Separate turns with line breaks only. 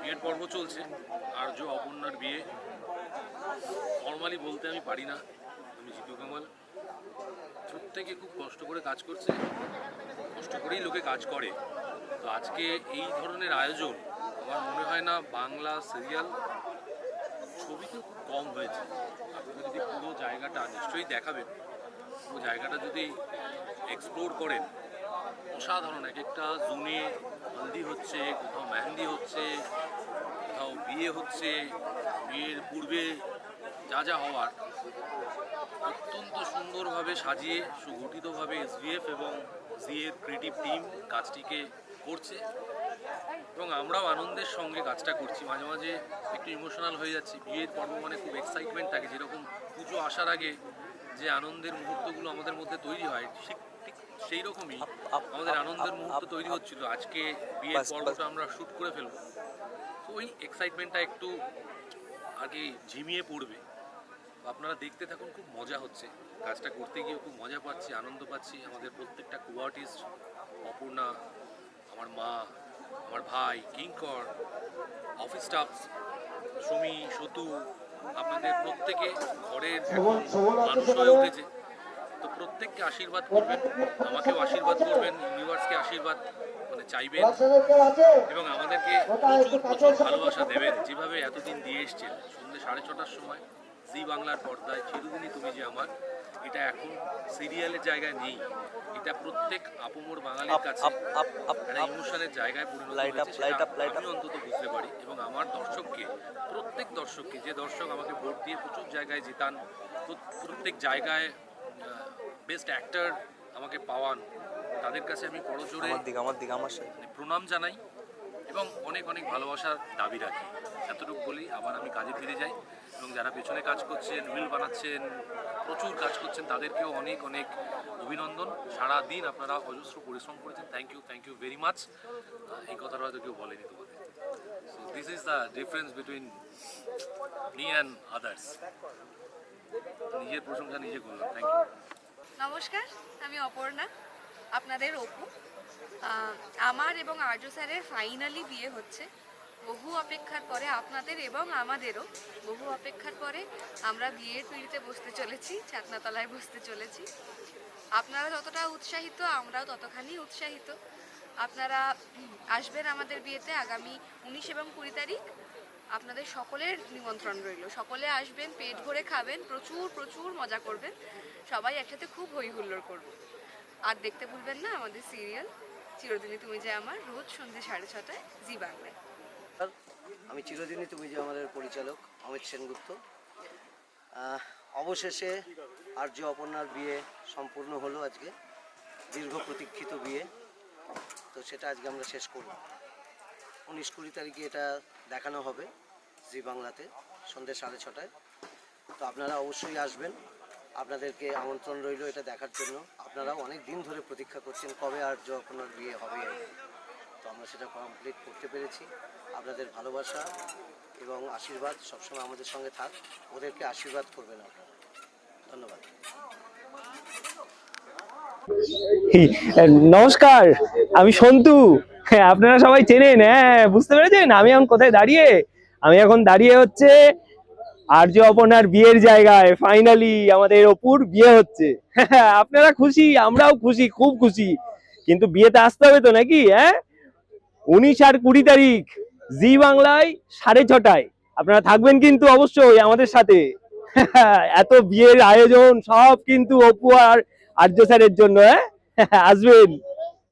বিয়ের পর্ব চলছে। আর্য অপর্ণার বিয়ে। নর্মালি বলতে আমি পারি না। আমি জিতু কামাল। প্রত্যেকে খুব কষ্ট করে কাজ করছে। কষ্ট করেই লোকে কাজ করে। তো আজকে এই ধরনের আয়োজন আমার মনে হয় না বাংলা সিরিয়াল ছবিতে খুব কম হয়েছে। আপনারা যদি পুরো জায়গাটা নিশ্চয়ই দেখাবেন। পুরো জায়গাটা যদি এক্সপ্লোর করেন। অসাধারণ। এক একটা জোনে হলদি হচ্ছে, কোথাও মেহেন্দি হচ্ছে, কোথাও বিয়ে হচ্ছে, বিয়ের পূর্বে যা যা হওয়ার অত্যন্ত সুন্দরভাবে সাজিয়ে, সুগঠিতভাবে এসভিএফ এবং জিএর ক্রিয়েটিভ টিম কাজটিকে করছে এবং আমরাও আনন্দের সঙ্গে কাজটা করছি। মাঝে মাঝে একটু ইমোশনাল হয়ে যাচ্ছি। বিয়ের পর্ব মানে খুব এক্সাইটমেন্ট থাকে। যেরকম পুজো আসার আগে যে আনন্দের মুহূর্তগুলো আমাদের মধ্যে তৈরি হয়, ঠিক সেই রকমই আমাদের আনন্দের মুহূর্ত তৈরি হচ্ছিল। আজকে বিয়ের। পর্বটা আমরা শ্যুট করে ফেলব। তো ওই এক্সাইটমেন্টটা একটু আগে ঝিমিয়ে পড়বে। আপনারা দেখতে থাকুন খুব মজা হচ্ছে। কাজটা করতে গিয়ে খুব মজা পাচ্ছি আনন্দ পাচ্ছি। আমাদের প্রত্যেকটা কো আর্টিস্ট অপর্ণা আমার মা আমার ভাই কিঙ্কর অফিস স্টাফ সুমি সতু আপনাদের প্রত্যেকে ঘরের মানুষ হয়ে উঠেছে। তো প্রত্যেককে আশীর্বাদ করবেন আমাকেও আশীর্বাদ করবেন ইউনিভার্সকে আশীর্বাদ মানে চাইবেন এবং আমাদেরকে প্রচুর প্রচুর ভালোবাসা দেবেন। যেভাবে এতদিন দিয়ে এসছেন সন্ধ্যে সাড়ে ছটার সময় জি বাংলার পর্দায় চিরদিনই তুমি যে আমার এটা এখন সিরিয়ালের জায়গায় নেই। এটা প্রত্যেক আপমর বাঙালির কাছে একটা ইমোশনের জায়গায় পরিণত হয়েছে আমি অন্তত বুঝতে পারি এবং আমার দর্শককে প্রত্যেক দর্শককে যে দর্শক আমাকে ভোট দিয়ে প্রচুর জায়গায় জেতান প্র- প্রত্যেক জায়গায় বেস্ট অ্যাক্টর আমাকে পাওয়ান তাদের কাছে আমি
আমার দিকে আমার দিকে আমার
মানে প্রণাম জানাই এবং অনেক অনেক ভালোবাসার দাবি রাখি। এতটুকু বলি আবার আমি কাজে ফিরে যাই এবং যারা পেছনে কাজ করছেন রিল বানাচ্ছেন প্রচুর কাজ করছেন তাদেরকেও অনেক অনেক অভিনন্দন। সারা দিন আপনারা অজস্র পরিশ্রম করেছেন। Thank you thank you very much এই কথাটা হয়তো কেউ বলেনি তোমাদের। So this is the difference between me and others নিজের প্রশংসা নিজে করলাম থ্যাংক ইউ
নমস্কার, আমি অপর্ণা, আপনাদের অপু। আমার এবং আর্য স্যারের ফাইনালি বিয়ে হচ্ছে। বহু অপেক্ষার পরে আপনাদের এবং আমাদেরও বহু অপেক্ষার পরে আমরা বিয়ের পিঁড়িতে বসতে চলেছি ছাতনাতলায় বসতে চলেছি। আপনারা যতটা উৎসাহিত, আমরাও ততখানি উৎসাহিত। আপনারা আসবেন আমাদের বিয়েতে আগামী উনিশ এবং কুড়ি তারিখ। আপনাদের সকলের নিমন্ত্রণ রইল। সকলে আসবেন, পেট ভরে খাবেন, প্রচুর প্রচুর মজা করবেন। সবাই একসাথে খুব হই হুল্লোড় করব। আর দেখতে ভুলবেন না আমাদের সিরিয়াল, চিরদিনই তুমি যে আমার, রোজ সন্ধ্যে সাড়ে ছটায় জি বাংলায়।
আমি চিরদিনই তুমি যে আমাদের পরিচালক, অমিত সেনগুপ্ত। অবশেষে আর্য অপর্ণার বিয়ে সম্পূর্ণ হলো আজকে, দীর্ঘ প্রতীক্ষিত বিয়ে। তো সেটা আজকে আমরা শেষ করব উনিশ কুড়ি তারিখে এটা দেখানো হবে জি বাংলাতে সন্ধ্যে সাড়ে ছটায়। তো আপনারা অবশ্যই আসবেন। আপনাদেরকে আমন্ত্রণ রইল এটা দেখার জন্য। আপনারা অনেক দিন ধরে প্রতীক্ষা করছেন কবে আর্য অপর্ণার বিয়ে হবে আর তো আমরা সেটা কমপ্লিট করতে পেরেছি। আপনাদের ভালোবাসা এবং আশীর্বাদ সবসময় আমাদের সঙ্গে থাক। ওদেরকে আশীর্বাদ করবেন আপনারা। ধন্যবাদ।
নমস্কার, আমি সন্তু। আপনারা সবাই চেনেন হ্যাঁ বুঝতে পেরেছেন? আমি এখন কোথায় দাঁড়িয়ে? আমি এখন দাঁড়িয়ে হচ্ছে আর্য অপর্ণার বিয়ের জায়গায়। ফাইনালি আমাদের অপুর বিয়ে হচ্ছে। আপনারা খুশি, আমরাও খুশি, খুব খুশি। কিন্তু বিয়েতে আসতে হবে তো নাকি হ্যাঁ? উনিশ আর কুড়ি তারিখ, জি বাংলায় সাড়ে ছটায়। আপনারা থাকবেন কিন্তু অবশ্যই আমাদের সাথে। এত বিয়ের আয়োজন, সব কিন্তু অপু আর আর্য স্যারের জন্য হ্যাঁ আসবেন।